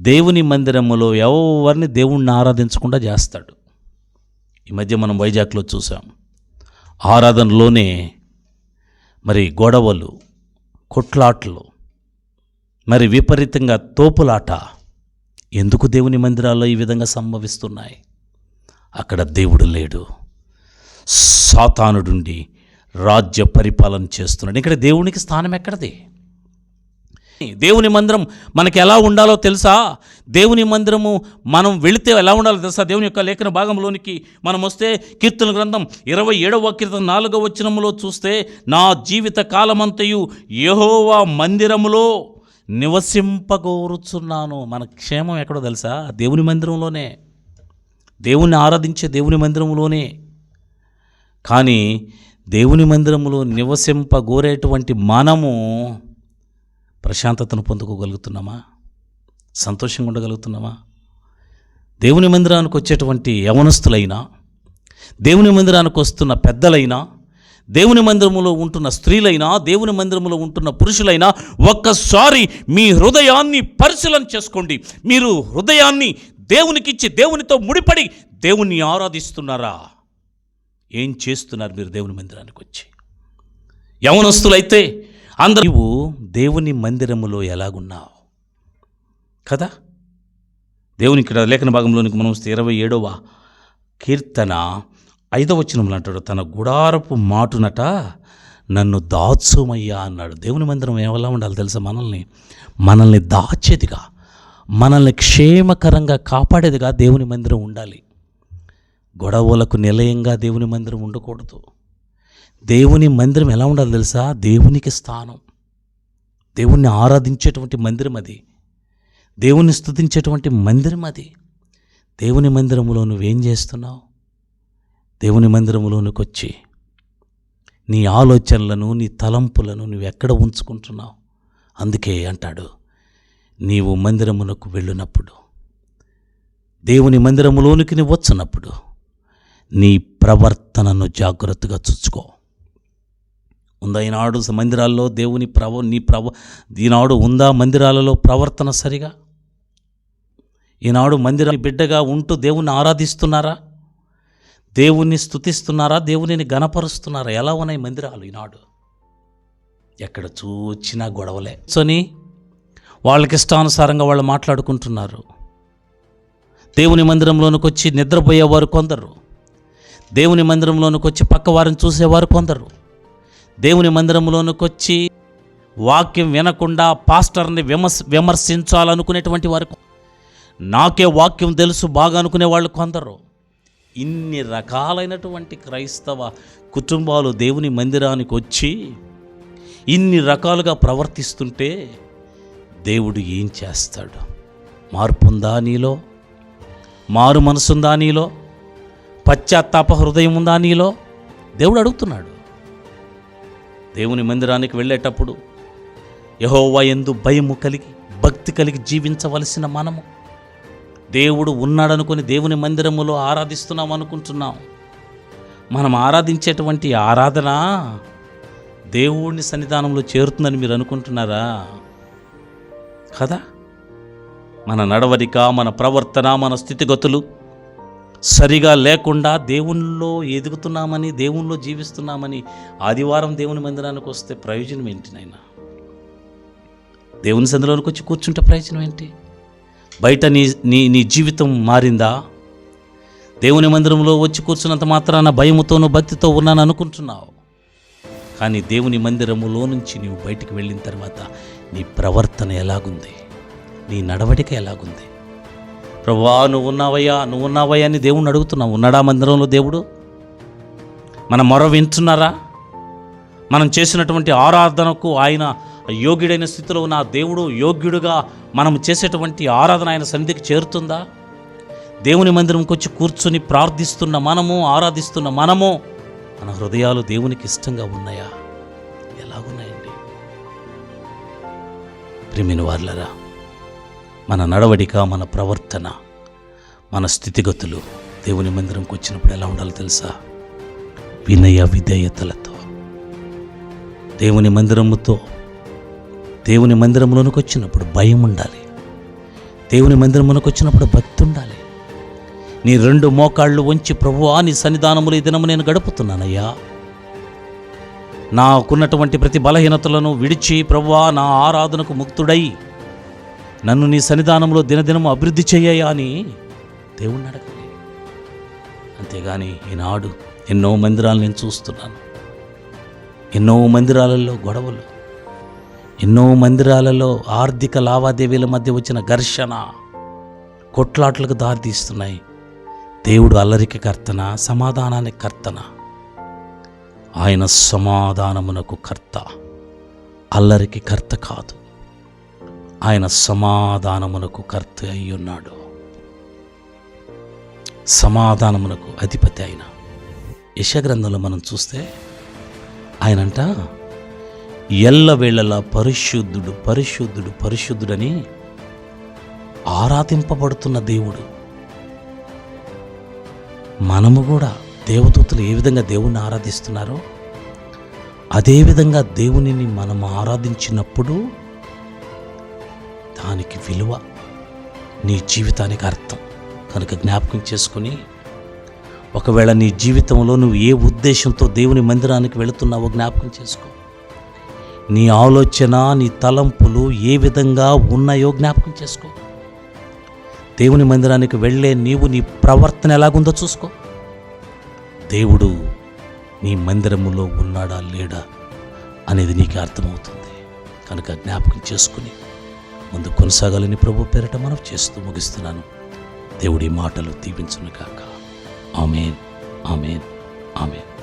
దేవుని మందిరములో ఎవరిని దేవుణ్ణి ఆరాధించకుండా చేస్తాడు. ఈ మధ్య మనం వైజాగ్లో చూసాం. ఆరాధనలోనే మరి గొడవలు కొట్లాట్లు మరి విపరీతంగా తోపులాట ఎందుకు దేవుని మందిరాల్లో ఈ విధంగా సంభవిస్తున్నాయి? అక్కడ దేవుడు లేడు. సాతానుడుండి రాజ్య పరిపాలన చేస్తున్నాడు. ఇక్కడ దేవునికి స్థానం ఎక్కడది? దేవుని మందిరం మనకి ఎలా ఉండాలో తెలుసా? దేవుని మందిరము మనం వెళితే ఎలా ఉండాలో తెలుసా? దేవుని యొక్క లేఖన భాగంలోనికి మనం వస్తే కీర్తన గ్రంథం ఇరవై ఏడవ కీర్తన నాలుగవ వచనములో చూస్తే నా జీవిత కాలమంతయు యహోవా మందిరములో నివసింపగోరుచున్నాను. మన క్షేమం ఎక్కడో తెలుసా? దేవుని మందిరంలోనే. దేవుని ఆరాధించే దేవుని మందిరంలోనే. కానీ దేవుని మందిరములో నివసింపగోరేటువంటి మనము ప్రశాంతతను పొందుకోగలుగుతున్నామా? సంతోషంగా ఉండగలుగుతున్నామా? దేవుని మందిరానికి వచ్చేటువంటి యవనస్తులైనా దేవుని మందిరానికి వస్తున్న పెద్దలైనా దేవుని మందిరములో ఉంటున్న స్త్రీలైనా దేవుని మందిరములో ఉంటున్న పురుషులైనా ఒక్కసారి మీ హృదయాన్ని పరిశీలన చేసుకోండి. మీరు హృదయాన్ని దేవునికిచ్చి దేవునితో ముడిపడి దేవుణ్ణి ఆరాధిస్తున్నారా? ఏం చేస్తున్నారు మీరు దేవుని మందిరానికి వచ్చి? యవనస్తులైతే అందరూ నీవు దేవుని మందిరములో ఎలాగున్నావు? కదా? దేవుని ఇక్కడ లేఖన భాగంలోనికి మనం వస్తే ఇరవై ఏడవ కీర్తన ఐదవ వచనంలో అంటాడు తన గుడారపు మాటునట నన్ను దాచుమయ్యా అన్నాడు. దేవుని మందిరం ఎలా ఉండాలి తెలుసా? మనల్ని మనల్ని దాచేదిగా మనల్ని క్షేమకరంగా కాపాడేదిగా దేవుని మందిరం ఉండాలి. గొడవలకు నిలయంగా దేవుని మందిరం ఉండకూడదు. దేవుని మందిరం ఎలా ఉండాలి తెలుసా? దేవునికి స్థానం. దేవుణ్ణి ఆరాధించేటువంటి మందిరం అది. దేవుణ్ణి స్థుతించేటువంటి మందిరం అది. దేవుని మందిరములో నువ్వేం చేస్తున్నావు? దేవుని మందిరములోనికి వచ్చి నీ ఆలోచనలను నీ తలంపులను నువ్వు ఎక్కడ ఉంచుకుంటున్నావు? అందుకే అంటాడు నీవు మందిరమునకు వెళ్ళినప్పుడు దేవుని మందిరములోనికి నువ్వు వచ్చినప్పుడు నీ ప్రవర్తనను జాగ్రత్తగా చూసుకో. ఉందా? ఈనాడు మందిరాల్లో దేవుని ప్రవ నీ ప్రవ ఈనాడు ఉందా మందిరాలలో ప్రవర్తన సరిగా? ఈనాడు మందిర బిడ్డగా ఉంటూ దేవుణ్ణి ఆరాధిస్తున్నారా? దేవుణ్ణి స్తుతిస్తున్నారా? దేవునిని గణపరుస్తున్నారా ఎలా ఉన్నాయి మందిరాలు ఈనాడు? ఎక్కడ చూచినా గొడవలే. సోని వాళ్ళకి ఇష్టానుసారంగా వాళ్ళు మాట్లాడుకుంటున్నారు. దేవుని మందిరంలోనికి వచ్చి నిద్రపోయేవారు కొందరు. దేవుని మందిరంలోనికి వచ్చి పక్క వారిని చూసేవారు కొందరు. దేవుని మందిరంలోనికొచ్చి వాక్యం వినకుండా పాస్టర్ని విమర్శ విమర్శించాలనుకునేటువంటి వారు నాకే వాక్యం తెలుసు బాగా అనుకునే వాళ్ళు కొందరు. ఇన్ని రకాలైనటువంటి క్రైస్తవ కుటుంబాలు దేవుని మందిరానికి వచ్చి ఇన్ని రకాలుగా ప్రవర్తిస్తుంటే దేవుడు ఏం చేస్తాడు? మార్పుందా నీలో? మారు మనసుందా నీలో? పశ్చాత్తాప హృదయం ఉందా నీలో? దేవుడు అడుగుతున్నాడు. దేవుని మందిరానికి వెళ్ళేటప్పుడు యహోవా ఎందు భయము కలిగి భక్తి కలిగి జీవించవలసిన మనము. దేవుడు ఉన్నాడనుకొని దేవుని మందిరములో ఆరాధిస్తున్నాం అనుకుంటున్నాం. మనం ఆరాధించేటువంటి ఆరాధన? దేవుడిని సన్నిధానంలో చేరుతుందని మీరు అనుకుంటున్నారా? కదా? మన నడవడిక మన ప్రవర్తన మన స్థితిగతులు సరిగా లేకుండా దేవునిలో ఎదుగుతున్నామని దేవునిలో జీవిస్తున్నామని ఆదివారం దేవుని మందిరానికి వస్తే ప్రయోజనం ఏంటి నాయన? దేవుని సందులోనికి వచ్చి కూర్చుంటే ప్రయోజనం ఏంటి? బయట నీ నీ నీ జీవితం మారిందా? దేవుని మందిరంలో వచ్చి కూర్చున్నంత మాత్రాన భయముతోనూ భక్తితో ఉన్నాను అనుకుంటున్నావు. కానీ దేవుని మందిరములో నుంచి నీవు బయటికి వెళ్ళిన తర్వాత నీ ప్రవర్తన ఎలాగుంది? నీ నడవడిక ఎలాగుంది? ప్రభా నువ్వు ఉన్నావయ్యా నువ్వు ఉన్నావయ్యా అని దేవుణ్ణి అడుగుతున్నావు. ఉన్నాడా మందిరంలో దేవుడు? మన మొర వింటున్నారా? మనం చేసినటువంటి ఆరాధనకు ఆయన యోగ్యుడైన స్థితిలో ఉన్న దేవుడు యోగ్యుడుగా మనం చేసేటువంటి ఆరాధన ఆయన సన్నిధికి చేరుతుందా? దేవుని మందిరంకి వచ్చి కూర్చుని ప్రార్థిస్తున్న మనము ఆరాధిస్తున్న మనము మన హృదయాలు దేవునికి ఇష్టంగా ఉన్నాయా? ఎలాగున్నాయండి? ప్రిమిని వార్లరా మన నడవడిక మన ప్రవర్తన మన స్థితిగతులు దేవుని మందిరంకి వచ్చినప్పుడు ఎలా ఉండాలో తెలుసా? వినయ విధేయతలతో. దేవుని మందిరముతో దేవుని మందిరంలోనికి వచ్చినప్పుడు భయం ఉండాలి. దేవుని మందిరమునకు వచ్చినప్పుడు భక్తి ఉండాలి. నీ రెండు మోకాళ్ళు వంచి ప్రభువా నీ సన్నిధానములు ఈ దినము నేను గడుపుతున్నానయ్యా. నాకున్నటువంటి ప్రతి బలహీనతలను విడిచి ప్రభువా నా ఆరాధనకు ముక్తుడై నన్ను నీ సన్నిధానంలో దినదినము అభివృద్ధి చెయ్యయా అని దేవుణ్ణి అడగాలి. అంతేగాని ఈనాడు ఎన్నో మందిరాలు నేను చూస్తున్నాను. ఎన్నో మందిరాలలో గొడవలు ఎన్నో మందిరాలలో ఆర్థిక లావాదేవీల మధ్య వచ్చిన ఘర్షణ కొట్లాట్లకు దారితీస్తున్నాయి. దేవుడు అల్లరికి కర్తన సమాధానానికి కర్తన? ఆయన సమాధానమునకు కర్త అల్లరికి కర్త కాదు. ఆయన సమాధానమునకు కర్త అయి ఉన్నాడు. సమాధానమునకు అధిపతి ఆయన యశగ్రంథంలో మనం చూస్తే ఆయనంట ఎల్లవేళలా పరిశుద్ధుడు పరిశుద్ధుడు పరిశుద్ధుడని ఆరాధింపబడుతున్న దేవుడు. మనము కూడా దేవదూతలు ఏ విధంగా దేవుణ్ణి ఆరాధిస్తున్నారో అదేవిధంగా దేవునిని మనం ఆరాధించినప్పుడు దానికి విలువ నీ జీవితానికి అర్థం. కనుక జ్ఞాపకం చేసుకుని ఒకవేళ నీ జీవితంలో నువ్వు ఏ ఉద్దేశంతో దేవుని మందిరానికి వెళుతున్నావో జ్ఞాపకం చేసుకో. నీ ఆలోచన నీ తలంపులు ఏ విధంగా ఉన్నాయో జ్ఞాపకం చేసుకో. దేవుని మందిరానికి వెళ్ళే నీవు నీ ప్రవర్తన ఎలాగుందో చూసుకో. దేవుడు నీ మందిరములో ఉన్నాడా లేడా అనేది నీకు అర్థమవుతుంది. కనుక జ్ఞాపకం చేసుకుని ముందు కొనసాగాలని ప్రభు పేరట మనం చేస్తూ ముగిస్తున్నాను. దేవుడి మాటలు దీవించును కాక ఆమెన్. ఆమెన్. ఆమెన్.